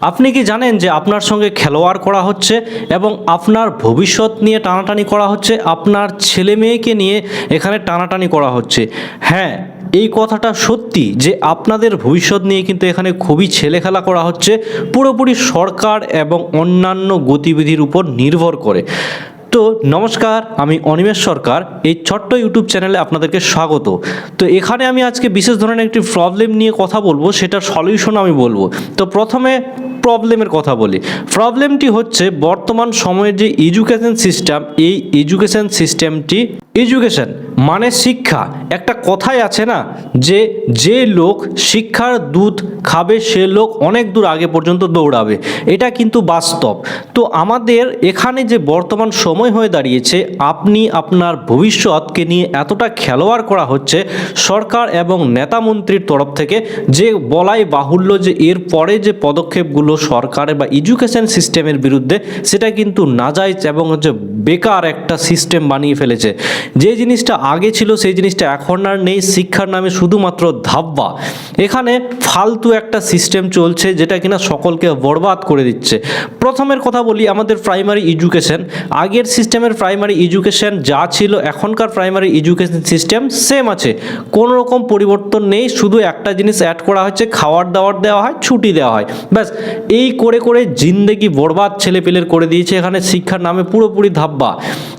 আপনি কি জানেন যে আপনার সঙ্গে খেলোয়াড় করা হচ্ছে এবং আপনার ভবিষ্যৎ নিয়ে টানাটানি করা হচ্ছে? আপনার ছেলে মেয়েকে নিয়ে এখানে টানাটানি করা হচ্ছে। হ্যাঁ এই কথাটা সত্যি যে আপনাদের ভবিষ্যৎ নিয়ে কিন্তু এখানে খুবই ছেলেখেলা করা হচ্ছে, পুরোপুরি সরকার এবং অন্যান্য গতিবিধির উপর নির্ভর করে। তো নমস্কার, আমি অনিমেষ সরকার। এই ছোট্ট ইউটিউব চ্যানেলে আপনাদেরকে স্বাগত। তো এখানে আমি আজকে বিশেষ ধরনের একটি প্রবলেম নিয়ে কথা বলব, সেটার সলিউশন আমি বলব। তো প্রথমে প্রবলেমের কথা বলি। প্রবলেমটি হচ্ছে বর্তমান সময়ের যে এডুকেশন সিস্টেম এই এডুকেশন সিস্টেমটি এডুকেশন মানে শিক্ষা। একটা কথাই আছে না যে যে লোক শিক্ষার দুধ খাবে, সে লোক অনেক দূর আগে পর্যন্ত দৌড়াবে। এটা কিন্তু বাস্তব। তো আমাদের এখানে যে বর্তমান সময় হয়ে দাঁড়িয়েছে, আপনি আপনার ভবিষ্যৎকে নিয়ে এতটা খেলোয়াড় করা হচ্ছে, সরকার এবং নেতা মন্ত্রীর তরফ থেকে যে বলাই বাহুল্য যে এর পরে যে পদক্ষেপগুলো সরকারের বা এডুকেশন সিস্টেমের বিরুদ্ধে, সেটা কিন্তু নাজাইজ এবং হচ্ছে বেকার একটা সিস্টেম বানিয়ে ফেলেছে। যে জিনিসটা আগে ছিল সেই জিনিসটা, এখন আর নেই। শিক্ষার নামে শুধুমাত্র ধাব্বা। এখানে ফালতু একটা সিস্টেম চলছে যেটা কিনা সকলকে বরবাদ করে দিচ্ছে। প্রথমের কথা বলি, আমাদের প্রাইমারি এডুকেশন আগের সিস্টেমের প্রাইমারি এডুকেশন যা ছিল, এখনকার প্রাইমারি এডুকেশন সিস্টেম সেম আছে। কোনো রকম পরিবর্তন নেই, শুধু একটা জিনিস অ্যাড করা হচ্ছে, খাওয়ার দাওয়ার দেওয়া হয়, ছুটি দেওয়া হয়। ব্যাস, এই করে করে জিন্দেগি বরবাদ ছেলেপেলের করে দিয়েছে। এখানে শিক্ষার নামে পুরোপুরি ধাব্বা।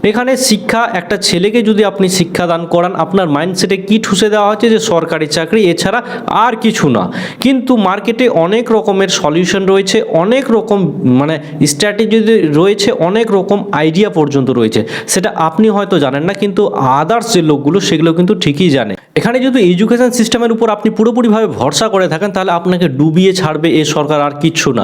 এখানে শিক্ষা একটা ছেলেকে যদি আপনি শিক্ষা দান করান, আপনার মাইন্ডসেটে কি ঠুসে দেওয়া হচ্ছে যে সরকারি চাকরি এছাড়া আর কিছু না। কিন্তু মার্কেটে অনেক রকমের সলিউশন রয়েছে, অনেক রকম মানে স্ট্র্যাটেজি রয়েছে, অনেক রকম আইডিয়া পর্যন্ত রয়েছে। সেটা আপনি হয়তো জানেন না, কিন্তু আদার্স যে লোকগুলো, সেগুলো কিন্তু ঠিকই জানে। এখানে যদি এডুকেশন সিস্টেমের উপর আপনি পুরোপুরিভাবে ভরসা করে থাকেন, তাহলে আপনাকে ডুবিয়ে ছাড়বে এ সরকার আর কিচ্ছু না।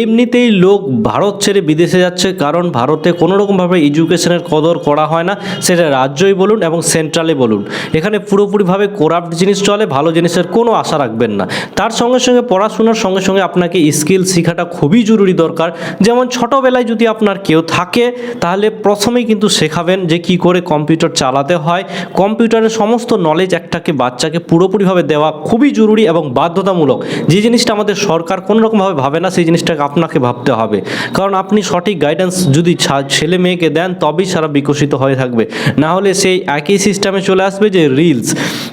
এমনিতেই লোক ভারত ছেড়ে বিদেশে যাচ্ছে, কারণ ভারতে কোনো রকমভাবে এডুকেশনের কদর করা হয় না। সেটা রাজ্যই বলুন এবং সেন্ট্রালে বলুন। এখানে পুরোপুরিভাবে করাপ্ট জিনিস চলে, ভালো জিনিসের কোনো আশা রাখবেন না। তার সঙ্গে সঙ্গে পড়াশোনার সঙ্গে সঙ্গে আপনাকে স্কিল শেখাটা খুবই জরুরি দরকার। যেমন ছোটোবেলায় যদি আপনার কেউ থাকে, তাহলে প্রথমেই কিন্তু শেখাবেন যে কি করে কম্পিউটার চালাতে হয়। কম্পিউটারের সমস্ত নলেজ একটাকে বাচ্চাকে পুরোপুরিভাবে দেওয়া খুবই জরুরি এবং বাধ্যতামূলক। যে জিনিসটা আমাদের সরকার কোনো রকমভাবে ভাবে না, সেই জিনিসটাকে আপনাকে ভাবতে হবে। কারণ আপনি সঠিক গাইডেন্স যদি ছেলে মেয়েকে দেন, তবেই সারা বিকশিত হয়ে থাকবে। না হলে সেই একই সিস্টেমে চলে আসবে যে রিলস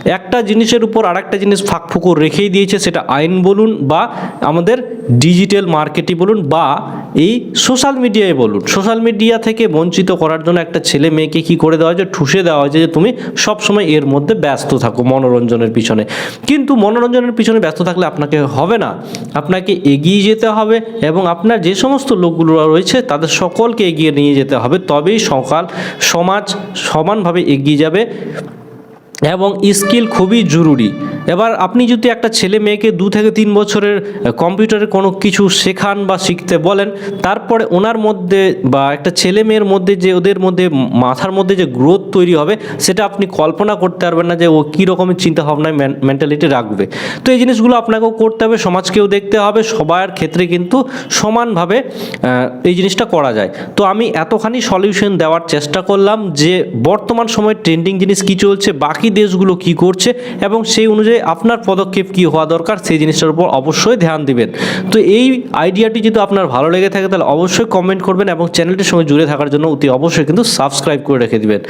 একটা জিনিসের উপর আরেকটা জিনিস ফাঁক ফুকুর রেখেই দিয়েছে, সেটা আইন বলুন বা আমাদের ডিজিটাল মার্কেটই বলুন বা এই সোশ্যাল মিডিয়ায় বলুন। সোশ্যাল মিডিয়া থেকে বঞ্চিত করার জন্য একটা ছেলে মেয়েকে কি করে দেওয়া হয়েছে ঠুসে দেওয়া হয়েছে যে তুমি সবসময় এর মধ্যে ব্যস্ত থাকো মনোরঞ্জনের পিছনে। কিন্তু মনোরঞ্জনের পিছনে ব্যস্ত থাকলে আপনাকে হবে না। আপনাকে এগিয়ে যেতে হবে এবং আপনার যে সমস্ত লোকগুলো রয়েছে তাদের সকলকে এগিয়ে নিয়ে যেতে হবে। তবেই সকাল সমাজ সমানভাবে এগিয়ে যাবে এবং স্কিল খুবই জরুরি। এবার আপনি যদি একটা ছেলে মেয়েকে দু থেকে তিন বছরের কম্পিউটারে কোনো কিছু শেখান বা শিখতে বলেন, তারপরে ওনার মধ্যে বা একটা ছেলে মেয়ের মধ্যে যে ওদের মধ্যে মাথার মধ্যে যে গ্রোথ তৈরি হবে, সেটা আপনি কল্পনা করতে পারবেন না যে ও কী রকমের চিন্তাভাবনায় মেন্টালিটি রাখবে। তো এই জিনিসগুলো আপনাকেও করতে হবে, সমাজকেও দেখতে হবে, সবার ক্ষেত্রে কিন্তু সমানভাবে এই জিনিসটা করা যায়। তো আমি এতখানি সলিউশন দেওয়ার চেষ্টা করলাম যে বর্তমান সময়ে ট্রেন্ডিং জিনিস কী চলছে, বাকি দেশগুলো কি করছে, এবং সেই অনুযায়ী আপনার পদক্ষেপ কি হওয়া দরকার, সেই জিনিসটার উপর অবশ্যই ধ্যান দিবেন। তো এই আইডিয়াটি যদি আপনার ভালো লেগে থাকে, তাহলে অবশ্যই কমেন্ট করবেন এবং চ্যানেলটির সঙ্গে জুড়ে থাকার জন্য অতি অবশ্যই কিন্তু সাবস্ক্রাইব করে রেখে দিবেন।